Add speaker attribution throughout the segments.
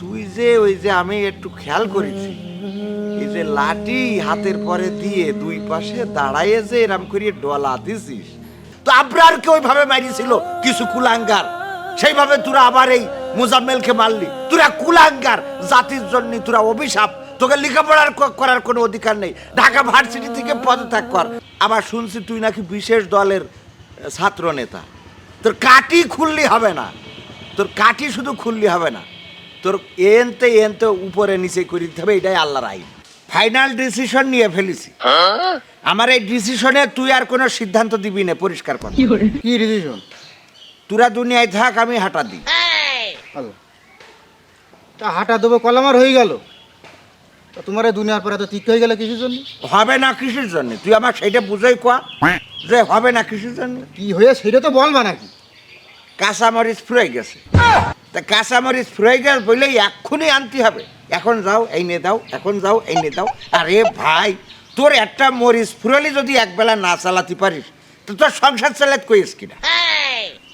Speaker 1: তুই যে ওই যে আমি একটু খেয়াল করেছি, এই যে লাঠি হাতের পরে দিয়ে দুই পাশে দাঁড়াইয়ে যে এরম করিয়ে ডলা দিছিস, তো আব্রারকে ওইভাবে মারিছিল? কিছু কুলাঙ্গার। সেইভাবে তোরা আবার এই মুজাম্মেলকে মারলি। তোরা কুলাঙ্গার, জাতির জন্য তোরা অভিশাপ। তোকে লেখাপড়ার করার কোনো অধিকার নেই। ঢাকা ভার্সিটি থেকে পদত্যাগ কর। আবার শুনছি তুই নাকি বিশেষ দলের ছাত্র নেতা তোর কাটি খুললি হবে না। তোর কাটি শুধু খুললি হবে না। তোর এনতে এনতে উপরে নিচে করে দিতে হবে এটাই আল্লাহর আইন। ফাইনাল ডিসিশন নিয়ে ফেলেছি। আমার এই ডিসিশনে তুই আর কোনো সিদ্ধান্ত দিবি না পরিষ্কার কর?
Speaker 2: কি ডিসিশন
Speaker 1: তোরা দুনিয়ায় থাক আমি হাঁটা দিই।
Speaker 2: তা হাঁটা দেবো কলামার হয়ে গেল। তা তোমার দুনিয়ার পরে তো ঠিক হয়ে গেল কিছুর জন্য?
Speaker 1: হবে না কিসের জন্য? তুই আমার সেইটা বুঝাই কোয়া যে হবে না কিসের জন্য?
Speaker 2: কি হয়ে সেটা তো বলবা নাকি?
Speaker 1: কাঁচামরিচ ফুরাই গেছে। তা কাঁচামরিচ ফুরাই গেছে বলেই এক্ষুনি আনতে হবে। এখন যাও এই নে দাও এখন যাও এই নে দাও। আরে ভাই তোর একটা মরিচ ফুরালি যদি একবেলা না চালাতে পারিস তো তোর সংসার চালাতে কইস কিনা?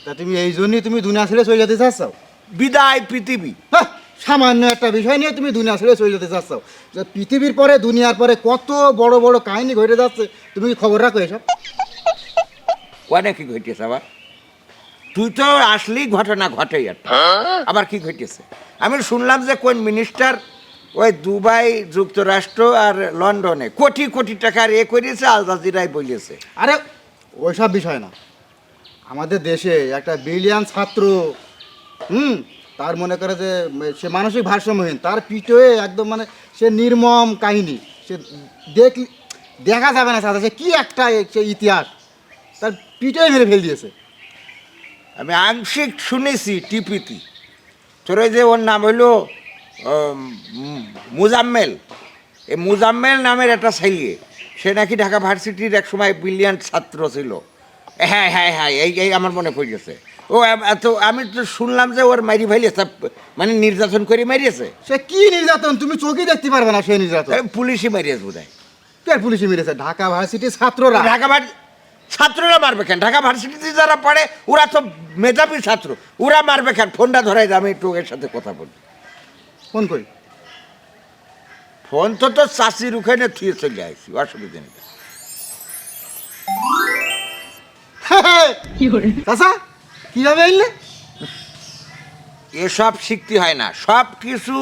Speaker 2: তা তুমি এই জন্যই তুমি দুনিয়া ছেড়ে চলে যেতে চাচ্ছ?
Speaker 1: বিদায় পৃথিবী।
Speaker 2: হ্যাঁ, সামান্য একটা বিষয় নিয়ে তুমি দুনিয়া ছেড়ে চলে যেতে চাচ্ছ। যে পৃথিবীর পরে দুনিয়ার পরে কত বড় বড় কাহিনী ঘটে যাচ্ছে তুমি কি খবর রাখো এসব?
Speaker 1: কনে কি ঘটেছে আবার? তুই তো আসলি ঘটনা ঘটে একটা আবার কি ঘটেছে? আমি শুনলাম যে কোন মিনিস্টার ওই দুবাই যুক্তরাষ্ট্র আর লন্ডনে কোটি কোটি টাকার এ করেছে আল জাজিরাই বলেছে।
Speaker 2: আরে ওইসব বিষয় না। আমাদের দেশে একটা ব্রিলিয়ান ছাত্র হুম তার মনে করে যে সে মানসিক ভারসাম্যহীন তার পিঠে একদম মানে সে নির্মম কাহিনী। সে দেখ দেখা যাবে না সাথে সে কি একটা সে ইতিহাস তার পিঠে মেরে ফেল দিয়েছে।
Speaker 1: আমি আংশিক শুনেছি টিপিতি। তোর যে ওর নাম হইল মুজাম্মেল। এই মুজাম্মেল নামের একটা ছেলে সে নাকি ঢাকা ভার্সিটির এক সময় ব্রিলিয়ান্ট ছাত্র ছিল। হ্যাঁ হ্যাঁ হ্যাঁ এই এই আমার মনে পড়েছে ও আম- তো আমি তো শুনলাম যে ওর মারি ফেলিয়েছে মানে নির্যাতন করে মারিয়েছে।
Speaker 2: সে কি নির্যাতন? তুমি চোখে দেখতে পারবে না সে নির্যাতন।
Speaker 1: পুলিশই মারিয়েছে বোধ হয়
Speaker 2: কে পুলিশে মেরেছে? ঢাকা ভার্সিটির ছাত্ররা।
Speaker 1: ঢাকা ভার ছাত্ররা মারবে কেন? ঢাকা ভার্সিটিতে যারা পড়ে ওরা তো মেধাবী ছাত্র। ওরা মারবে কেন? ফোনটা ধরাই আমি একটু ওর সাথে কথা বলি।
Speaker 2: ফোন করি
Speaker 1: ফোন তো তো চাষির ওখানে থুয়ে চলে আসছি অসুবিধা নেই।
Speaker 2: চাচা কীভাবে এলে
Speaker 1: এসব শিখতে হয় না সব কিছু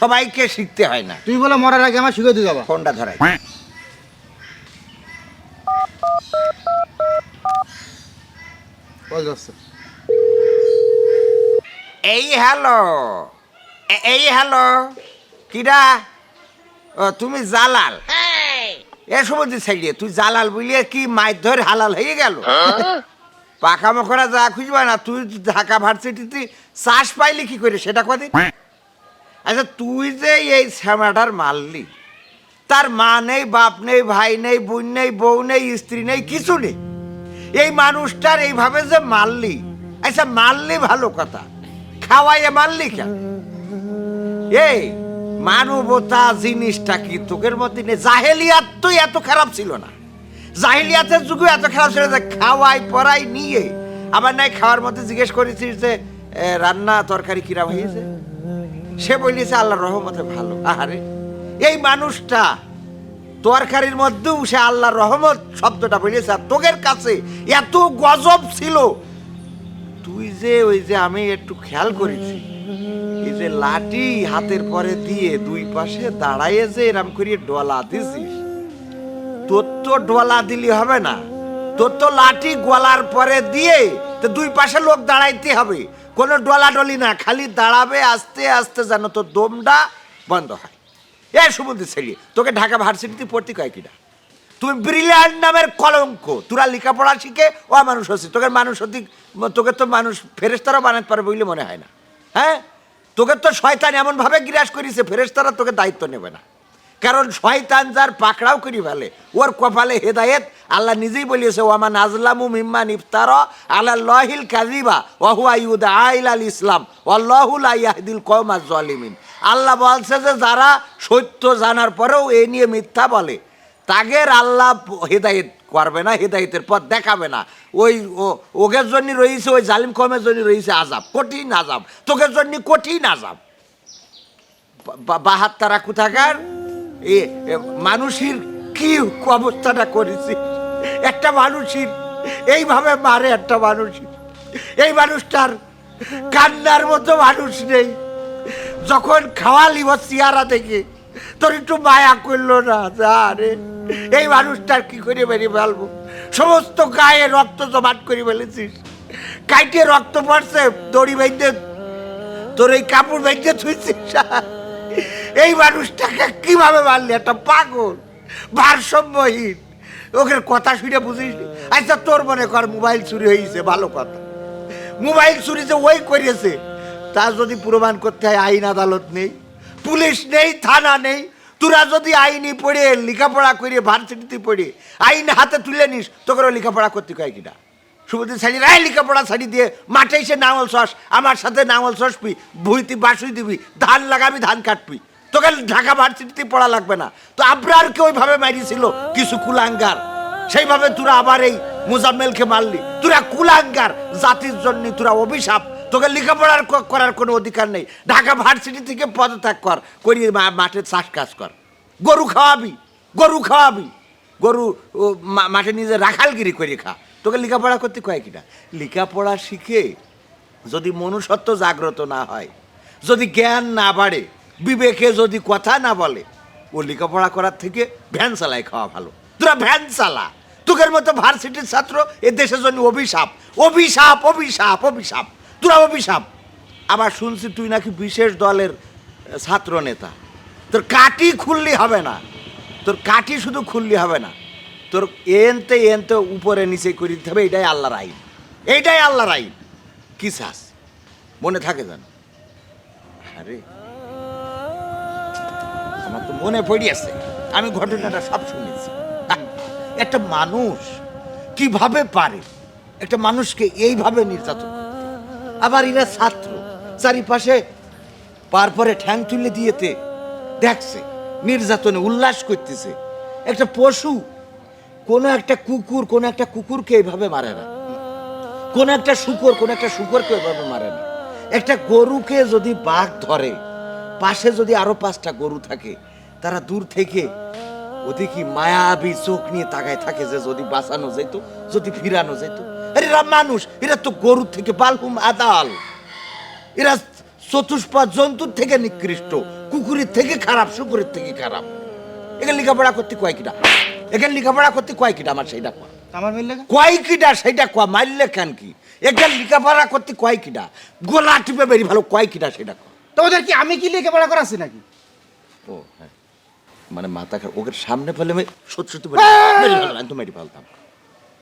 Speaker 1: সবাইকে শিখতে হয় না।
Speaker 2: তুই বলে মরার আগে আমার শিখে দিয়ে যাবা।
Speaker 1: ফোনটা ধরাই
Speaker 2: বল যাচ্ছে
Speaker 1: এই হ্যালো এই হ্যালো কিরা ও তুমি জালাল। এ সময় ছাড়িয়ে তুই জালাল বলিয়ে কি মাছ ধরে হালাল হয়ে গেল? পাকা মকরা যা খুঁজবা না তুই ঢাকা ভার্সিটিতে চাষ পাইলি কি করে সেটা কদিন? আচ্ছা তুই যে এই শ্যামাটার মারলি তার মা নেই বাপ নেই ভাই নেই বোন নেই বউ নেই স্ত্রী নেই কিছু নেই। এই মানুষটার এইভাবে যে মারলি আচ্ছা মারলি ভালো কথা। খাওয়াইয়ে মারলি কেন? এই মানবতা জিনিসটা কি তোকের মধ্যে নেই? জাহেলিয়াত তো এত খারাপ ছিল না। জাহিলিয়াতের যুগে এত খারাপ ছিল যে খাওয়াই, পড়াই, নিয়ে আবার নাই খাওয়ার মধ্যে জিজ্ঞেস করেছিস যে রান্না, তরকারি কিরাম হয়েছে? সে বলিছে, আল্লাহর রহমতে ভালো। আহারে, এই মানুষটা তরকারির মধ্যেও সে আল্লাহ রহমত শব্দটা বলেছে, আর তোকের কাছে এত গজব ছিল। তুই যে ওই যে আমি একটু খেয়াল করেছি, এই যে লাঠি হাতের পরে দিয়ে দুই পাশে দাঁড়াইয়ে যে এরম করিয়ে ডলা দিছিস, তোর তো ডলা দিলি হবে না। তোর তো লাঠি গলার পরে দিয়ে তো দুই পাশে লোক দাঁড়াইতে হবে। কোনো ডলা ডলি না, খালি দাঁড়াবে আস্তে আস্তে যেন তোর দমটা বন্ধ হয়। এ সুমন্দির ছেলে, তোকে ঢাকা ভার্সিটিতে পড়তে কয় কিনা? তুমি ব্রিলিয়ান্ট নামের কলঙ্ক। তোরা লেখাপড়া শিখে ও মানুষ হচ্ছে তোকে মানুষ হতি তোকে তো মানুষ ফেরেস্তারা বানাতে পারবে বলে মনে হয় না। হ্যাঁ? তোকে তো শয়তান এমনভাবে গ্রাস করিছে ফেরেস্তারা তোকে দায়িত্ব নেবে না। কারণ শয়তান যার পাকড়াও করি ফেলে, ওর কপালে হেদায়েত আল্লাহ নিজেই বলিয়েছে ওয়ামা নাজলামু মিম্মান ইফতার আল্লাহ লহিল কাজিবা ওহুয়া ইউদ আইল আল ইসলাম অল্লাহুল আয়াহদিল কৌমা জলিমিন আল্লাহ বলছে যে যারা সত্য জানার পরেও এ নিয়ে মিথ্যা বলে, তাগের আল্লাহ হেদায়েত করবে না, হেদায়েতের পথ দেখাবে না। ওই ওগের জন্য রয়েছে, ওই জালিম কমের জন্য রয়েছে আজাব কঠিন আজাব তোকের জন্য কঠিন আজাব বা- বাহাত তারা কোথাকার এ, মানুষের কি অবস্থাটা করেছি? একটা মানুষের, এইভাবে মারে একটা মানুষের। এই মানুষটার কান্নার মতো মানুষ নেই। যখন খাওয়ালি চেয়ারা দেখে, তোর একটু মায়া করল না, যা রে। এই মানুষটার কি করে বেরিয়ে ফেলব? সমস্ত গায়ে রক্ত জমাট করে ফেলেছিস। কাইটে রক্ত পড়ছে, দড়ি বেঁধে, তোর এই কাপড় বেঁধে থুইছিস এই মানুষটাকে কীভাবে মারলি? একটা পাগল, ভারসাম্যহীন। ওকে কথা শুনে বুঝিস আচ্ছা তোর মনে কর মোবাইল চুরি হয়েছে ভালো কথা। মোবাইল চুরি যে ওই করেছে তা যদি প্রমাণ করতে হয়, আইন আদালত নেই, পুলিশ নেই, থানা নেই, তোরা যদি আইনি পড়ে, লেখাপড়া করে, ভার্সিটিতে পড়ে, আইন হাতে তুলে নিস তোকে লেখাপড়া করতে কয় কিনা? সুবোধি ছাড়ি রায় লেখাপড়া ছাড়ি দিয়ে মাঠে এসে নাঙল চাষ আমার সাথে নাঙল চাষবি ভুইতি বাসুই দিবি, ধান লাগাবি, ধান কাটবি। তোকে ঢাকা ভার্সিটিতে পড়া লাগবে না। তো আব্রারকে ওইভাবে মারিয়েছিল কিছু কুলাঙ্গার। সেইভাবে তোরা আবার এই মুজাম্মেলকে মারলি। তোরা কুলাঙ্গার, জাতির জন্য তোরা অভিশাপ। তোকে লেখাপড়ার করার কোনো অধিকার নেই। ঢাকা ভার্সিটি থেকে পদত্যাগ কর করি মাঠে চাষ কাজ কর। গরু খাওয়াবি গরু খাওয়াবি। গরু মাঠে নিজে রাখালগিরি করে খা। তোকে লেখাপড়া করতে কয় কিনা? লেখাপড়া শিখে যদি মনুষ্যত্ব জাগ্রত না হয়, যদি জ্ঞান না বাড়ে, বিবেকে যদি কথা না বলে, ও লেখাপড়া করার থেকে ভ্যান চালায় খাওয়া ভালো। তোরা ভ্যান চালা। তোকের মতো ভার্সিটির ছাত্র এ দেশের জন্য অভিশাপ। অভিশাপ অভিশাপ অভিশাপ। তোরা অভিশাপ আবার শুনছি তুই নাকি বিশেষ দলের ছাত্র নেতা। তোর কাটি খুললি হবে না। তোর কাটি শুধু খুললি হবে না। তোর এনতে এনতে উপরে নিচে করে দিতে হবে, এটাই আল্লাহর আইন। এইটাই আল্লাহর আইন। কি চাস? মনে থাকে জান আরে। আমার তো মনে পড়িয়াছে আমি ঘটনাটা সব শুনেছি। একটা মানুষ কীভাবে পারে? একটা মানুষকে এইভাবে নির্যাতন? আবার এরা ছাত্র, চারিপাশে পার পরে ঠ্যাং তুলে দিয়েতে দেখছে, নির্যাতনে উল্লাস করতেছে। একটা পশু, কোনো একটা কুকুর, কোনো একটা কুকুরকে এইভাবে মারে না। কোন একটা শুকর, কোন একটা শুকরকে ওইভাবে মারে না। একটা গরুকে যদি বাঘ ধরে, পাশে যদি আরও পাঁচটা গরু থাকে, তারা দূর থেকে ওদিকে মায়াবী চোখ নিয়ে তাকায় থাকে যে যদি বাঁচানো যেত, যদি ফিরানো যেত। এরা মানুষ এরা তো গরুর থেকে বালহুম আদাল। এরা চতুষ্পদ জন্তুর থেকে নিকৃষ্ট কুকুরের থেকে খারাপ শুকুরের থেকে খারাপ। এখানে লেখাপড়া করতে কয় কিটা এখানে লেখাপড়া করতে কয় কিটা আমার সেইটা কয়?
Speaker 2: আমার মিললে?
Speaker 1: কয় কিটা সেটা কয়? মারলে কেন কি? এখানে লেখাপড়া করতে কয় কিটা গোলা টিপে বেরি ভালো কয় কিটা সেটা কয়?
Speaker 2: তো ওদের কি আমি কি লেখাপড়া করাচ্ছি নাকি?
Speaker 1: ও হ্যাঁ। মানে মাথা ওকে সামনে ফেলে আমি সত্যি সত্যি একদম মেরে ফেলতাম।